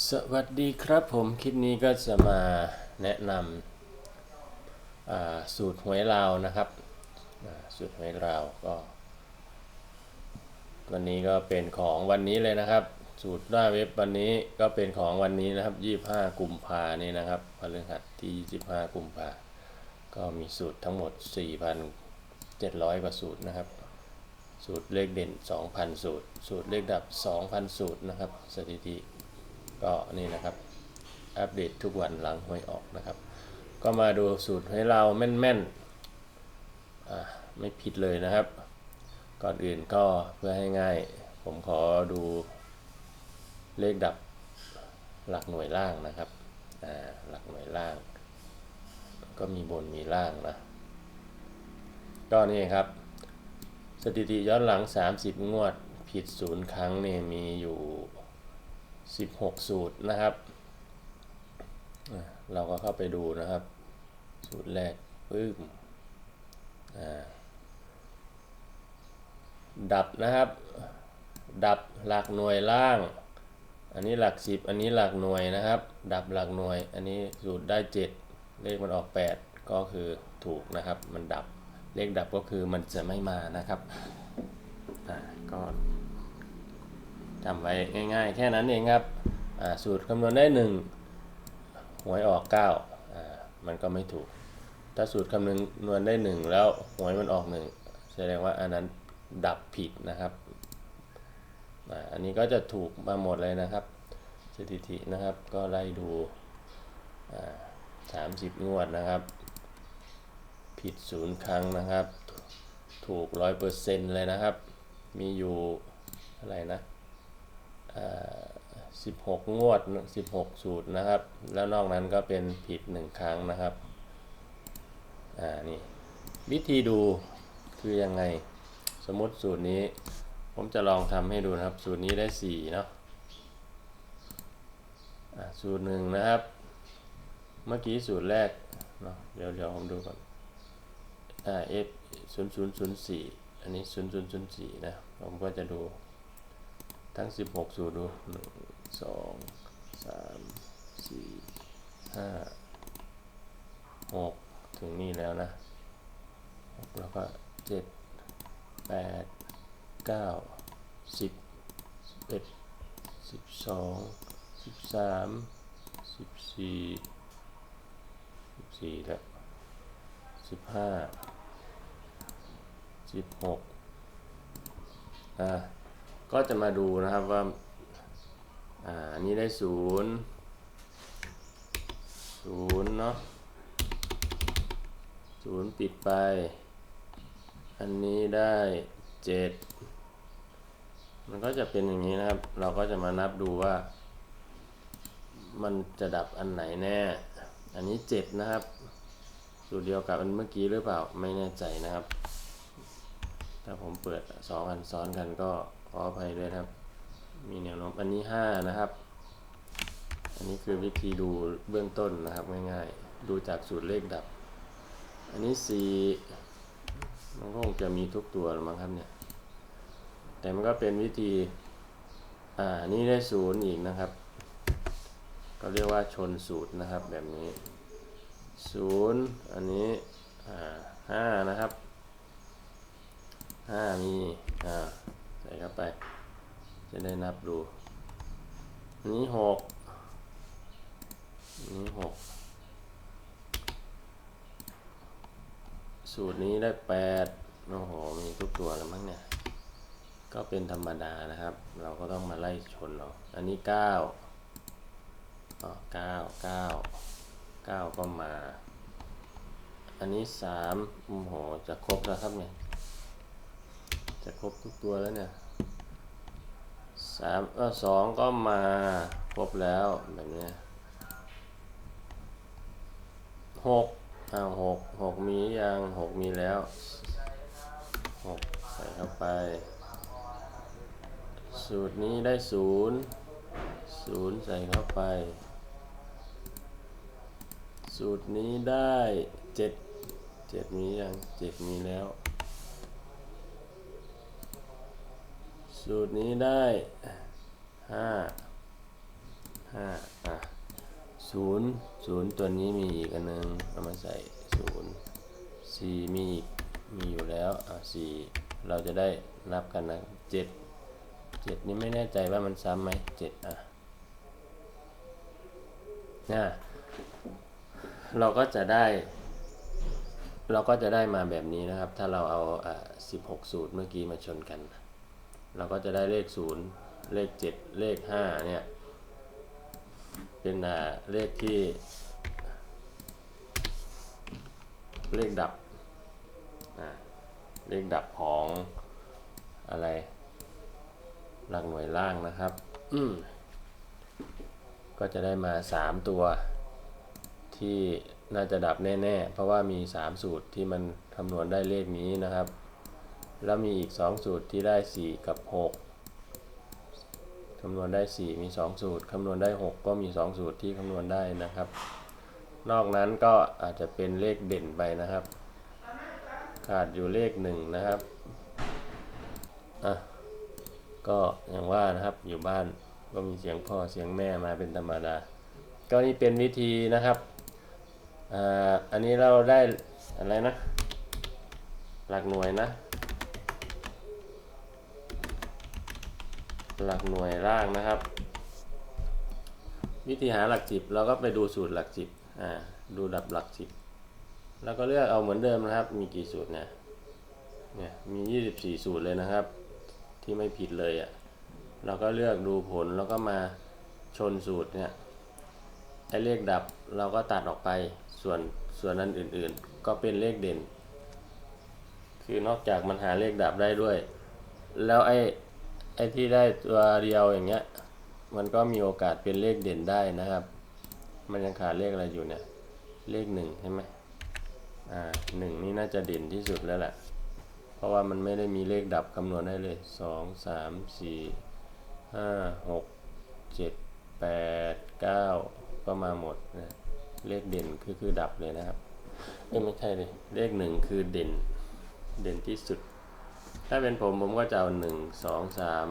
สวัสดีครับผมคลิปนี้ก็จะมาแนะนำสูตรหวยลาวนะครับสูตรหวยลาวก็วันนี้ก็เป็นของวันนี้เลยนะครับ สูตรหน้าเว็บวันนี้ก็เป็นของวันนี้นะครับ 25 กุมภานี่นะครับพฤหัสที่ 25 กุมภาก็มีสูตรทั้งหมด 4,700 กว่าสูตรนะครับ สูตรเลขเด่น 2,000 สูตร สูตรเลขดับ 2,000 สูตรนะครับ สถิติ ก็นี่นะครับ อัปเดตทุกวันหลังหวยออกนะครับ ก็มาดูสูตรให้เราแม่นๆอ่าไม่ผิดเลยนะครับ ก่อนอื่นก็เพื่อให้ง่าย ผมขอดูเลขดับหลักหน่วยล่างนะครับอ่าหลักหน่วยล่าง ก็มีบนมีล่างนะก็นี่ครับ สถิติย้อนหลัง 30 งวดผิดศูนย์ครั้งเนี่ยมีอยู่ 16 สูตรนะครับเราก็เข้าไปดูนะครับ สูตรแรกปึ้มอ่าดับนะครับ ดับหลักหน่วยล่าง อันนี้หลัก 10 อันนี้หลักหน่วยนะครับ ดับหลักหน่วย อันนี้สูตรได้ 7 เลขมันออก 8 ก็คือถูกนะครับ มันดับเลขดับก็คือมันจะไม่มานะครับอ่าก็ จำไว้ง่าย ๆ แค่นั้นเองครับสูตรคำนวณได้ 1 หวยออก9อ่ามันก็ไม่ถูก ถ้าสูตรคำนวณได้ 1 แล้วหวยมันออก 1 แสดงว่าอันนั้นดับผิดนะครับอันนี้ก็จะถูกมาหมดเลยนะครับ สถิตินะครับก็ไล่ดู30 งวดนะครับ ผิดศูนย์ครั้งนะครับ ถูกร้อยเปอร์เซ็นต์เลยนะครับ มีอยู่อะไรนะ สิบหกงวดสิบหกสูตรนะครับ แล้วนอกนั้นก็เป็นผิดหนึ่งครั้งนะครับ อ่า นี่ วิธีดูคือยังไง สมมติสูตรนี้ ผมจะลองทำให้ดูนะครับ สูตรนี้ได้สี่เนาะอ่าสูตรหนึ่งนะครับ เมื่อกี้สูตรแรกเนาะ เดี๋ยวเดี๋ยวผมดูก่อน อ่า f ศูนย์ศูนย์ศูนย์สี่อันนี้ศูนย์ศูนย์ศูนย์สี่นะ ผมก็จะดู ทั้ง 16 สูตรดูหนึ่งสองสามสี่ห้าหกถึงนี่แล้วนะแล้วก็เจ็ดแปดเก้าสิบสิบเอ็ดสิบสองสิบสามสิบสี่สิบสี่แล้วสิบห้าสิบหกอ่า ก็จะมาดูนะครับว่าอ่าอันนี้ได้ศูนย์ศูนย์เนาะศูนย์ปิดไป อันนี้ได้เจ็ดมันก็จะเป็นอย่างนี้นะครับ เราก็จะมานับดูว่า มันจะดับอันไหนแน่ อันนี้เจ็ดนะครับสูตรเดียวกับอันเมื่อกี้หรือเปล่าไม่แน่ใจนะครับ ถ้าผมเปิดสองอันซ้อนกันก็ ขออภัยด้วยครับ มีแนวโน้มอันนี้ห้านะครับ อันนี้คือวิธีดูเบื้องต้นนะครับง่ายๆ ดูจากสูตรเลขดับ อันนี้สี่มันก็คงจะมีทุกตัวมั้งครับเนี่ย แต่มันก็เป็นวิธี อ่า นี่ได้ศูนย์อีกนะครับ ก็เรียกว่าชนสูตรนะครับแบบนี้ศูนย์อันนี้ อ่าห้านะครับห้ามี อ่า เข้าไป จะได้นับดู นี้หกนี้หกสูตรนี้ได้แปดโอ้โห มีทุกตัวแล้วมั้งเนี่ย ก็เป็นธรรมดานะครับ เราก็ต้องมาไล่ชนเอาอันนี้เก้าอ๋อเก้าเก้าเก้าก็มา อันนี้สามโอ้โห จะครบแล้วครับเนี่ย จะครบทุกตัวแล้วเนี่ยสามเออสองก็มาครบแล้วแบบนี้หกอ้าวหกหกมียังหกมีแล้วหกใส่เข้าไป สูตรนี้ได้ศูนย์ศูนย์ใส่เข้าไป สูตรนี้ได้เจ็ดเจ็ดมียังเจ็ดมีแล้ว สูตรนี้ได้ห้าห้าอะศูนย์ศูนย์ตัวนี้มีอีกอันหนึงเอามาใส่ศูนย์สี่มีอีกมีอยู่แล้วอะสี่เราจะได้นับกันนะเจ็ดเจ็ดนี่ไม่แน่ใจว่ามันซ้ำไหมเจ็ดอะนะเราก็จะได้ เราก็จะได้มาแบบนี้นะครับ ถ้าเราเอาอ่า16 สูตรเมื่อกี้มาชนกัน เราก็จะได้เลข 0 เลข 7 เลข 5 เนี่ย เป็นอ่าเลขที่ เลขดับอ่าเลขดับของอะไรหลักหน่วยล่างนะครับอืมก็จะได้มา 3 ตัว ที่น่าจะดับแน่ ๆ เพราะว่ามี 3 สูตรที่มันคำนวณได้เลขนี้นะครับ แล้วมีอีก 2 สูตรที่ได้ 4 กับ 6 คำนวณได้ 4 มี 2 สูตร คำนวณได้ 6 ก็มี 2 สูตรที่คำนวณได้นะครับ นอกนั้นก็อาจจะเป็นเลขเด่นไปนะครับ ขาดอยู่เลข 1 นะครับ อะ ก็อย่างว่านะครับอยู่บ้านก็มีเสียงพ่อเสียงแม่มาเป็นธรรมดา ก็นี่เป็นวิธีนะครับ อ่า อันนี้เราได้อะไรนะ หลักหน่วยนะ หลักหน่วยล่างนะครับ วิธีหาหลักสิบเราก็ไปดูสูตรหลักสิบอ่าดูดับหลักสิบแล้วก็เลือกเอาเหมือนเดิมนะครับ มีกี่สูตรเนี่ยเนี่ยมี 24 สูตรเลยนะครับ ที่ไม่ผิดเลยอะ่ะเราก็เลือกดูผลแล้วก็มาชนสูตรเนี่ยไอ้เลขดับเราก็ตัดออกไปส่วนส่วนนั้นอื่นๆ ก็เป็นเลขเด่น คือนอกจากมันหาเลขดับได้ด้วย แล้วไอ้ ไอ้ที่ได้ตัวเดียวอย่างเงี้ย มันก็มีโอกาสเป็นเลขเด่นได้นะครับ มันยังขาดเลขอะไรอยู่เนี่ย เลขหนึ่งใช่ไหมอ่าหนึ่งนี่น่าจะเด่นที่สุดแล้วแหละเพราะว่ามันไม่ได้มีเลขดับคำนวณได้เลยสองสามสี่ห้าหกเจ็ดแปดเก้าก็มาหมดนะเลขเด่นคือคือดับเลยนะครับเอ้ยไม่ใช่เลยเลขหนึ่งคือเด่นเด่นที่สุด ถ้าเป็นผมผมก็จะเอาหนึ่งสองสาม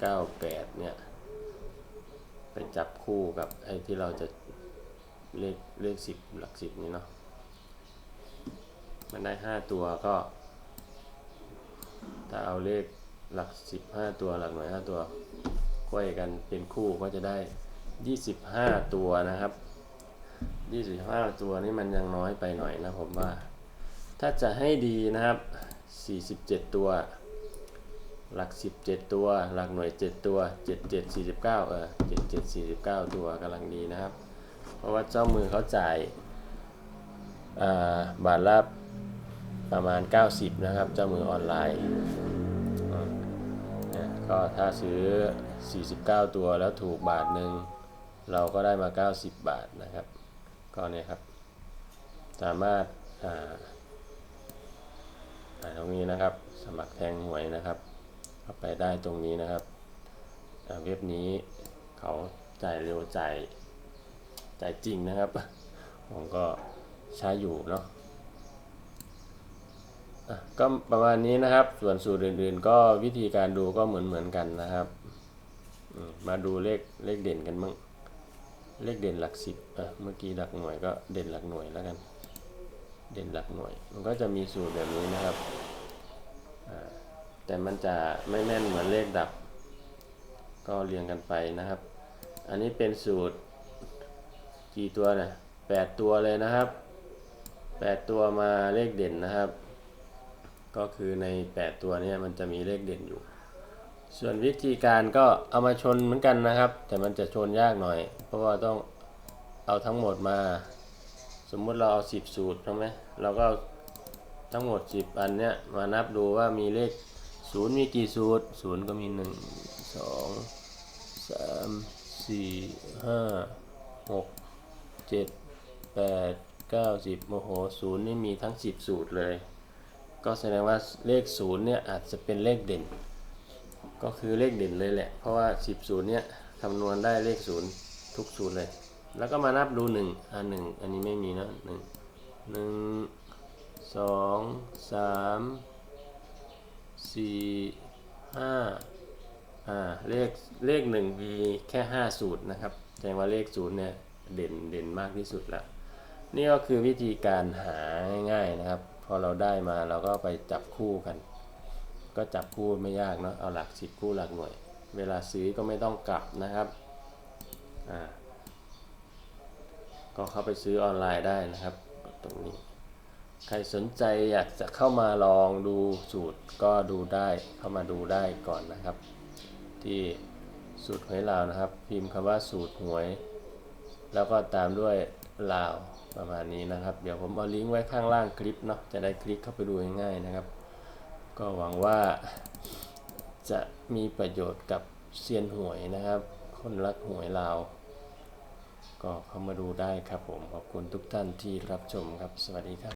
เก้าแปดเนี่ย ไปจับคู่กับไอ้ที่เราจะเลขเลขสิบหลักสิบนี้เนาะมันได้ห้าตัวก็ถ้าเอาเลขหลักสิบห้าตัวหลักหน่วยห้าตัวค่อยกันเป็นคู่ก็จะได้ยี่สิบห้าตัวนะครับยี่สิบห้าตัวนี่มันยังน้อยไปหน่อยนะผมว่า ถ้าจะให้ดีนะครับ สี่สิบเจ็ดตัว หลักสิบเจ็ดตัว หลักหน่วยเจ็ดตัวเจ็ดเจ็ดสี่สิบเก้าเออเจ็ดเจ็ดสี่สิบเก้าตัวกำลังดีนะครับ เพราะว่าเจ้ามือเขาจ่ายาบาทละประมาณ 90 นะครับ เจ้ามือออนไลน์เนี่ยก็ถ้าซื้อ 49 ตัวแล้วถูกบาทหนึ่งเราก็ได้มา 90 บาทนะครับ ก็เนี่ยครับ สามารถ ตรงนี้นะครับ สมัครแทงหวยนะครับเข้าไปได้ตรงนี้นะครับเว็บนี้เขาจ่ายเร็วจ่ายจ่ายจริงนะครับ ผมก็ใช้อยู่เนาะก็ประมาณนี้นะครับ ส่วนสูตรอื่นๆ ก็วิธีการดูก็เหมือนเหมือนกันนะครับ มาดูเลขเลขเด่นกันบ้างเลขเด่นหลักสิบเมื่อกี้หลักหน่วยก็เด่นหลักหน่วยแล้วกัน เด่นหลักหน่วย มันก็จะมีสูตรแบบนี้นะครับ แต่มันจะไม่แม่นเหมือนเลขดับ ก็เรียงกันไปนะครับ อันนี้เป็นสูตรกี่ตัวเนี่ยแปดตัวเลยนะครับแปดตัวมาเลขเด่นนะครับ ก็คือใน8ตัวนี้มันจะมีเลขเด่นอยู่ ส่วนวิธีการก็เอามาชนเหมือนกันนะครับ แต่มันจะชนยากหน่อย เพราะว่าต้องเอาทั้งหมดมา สมมุติเราเอา10สูตรใช่ไหมเราก็ทั้งหมด10อันเนี้ยมานับดูว่ามีเลข0มีกี่สูตร0ก็มี1 2 3 4 5 6 7 8 9 10โมโห0นี่มีทั้ง10สูตรเลย ก็แสดงว่าเลขศูนย์เนี่ยอาจจะเป็นเลขเด่น ก็คือเลขเด่นเลยแหละ เพราะว่า10ศูนย์เนี่ยคำนวณได้เลขศูนย์ทุกศูนย์เลย แล้วก็มานับดูหนึ่งอ่าหนึ่งอันนี้ไม่มีนะหนึ่งหนึ่งสองสามสี่ห้าอ่าเลขเลขหนึ่งมีแค่ห้าสูตรนะครับแสดงว่าเลขศูนย์เนี่ยเด่นเด่นมากที่สุดละนี่ก็คือวิธีการหาง่ายๆนะครับ พอเราได้มาเราก็ไปจับคู่กัน ก็จับคู่ไม่ยากเนาะเอาหลักสิบคู่หลักหน่วย เวลาซื้อก็ไม่ต้องกลับนะครับอ่า ก็เข้าไปซื้อออนไลน์ได้นะครับ ตรงนี้ ใครสนใจอยากจะเข้ามาลองดูสูตรก็ดูได้เข้ามาดูได้ก่อนนะครับ ที่สูตรหวยลาวนะครับ พิมพ์คำว่าสูตรหวย แล้วก็ตามด้วยลาวประมาณนี้นะครับ เดี๋ยวผมเอาลิงก์ไว้ข้างล่างคลิปเนาะจะได้คลิกเข้าไปดูง่ายๆนะครับ ก็หวังว่าจะมีประโยชน์กับเซียนหวยนะครับ คนรักหวยลาว ก็เข้ามาดูได้ครับผม ขอบคุณทุกท่านที่รับชมครับ สวัสดีครับ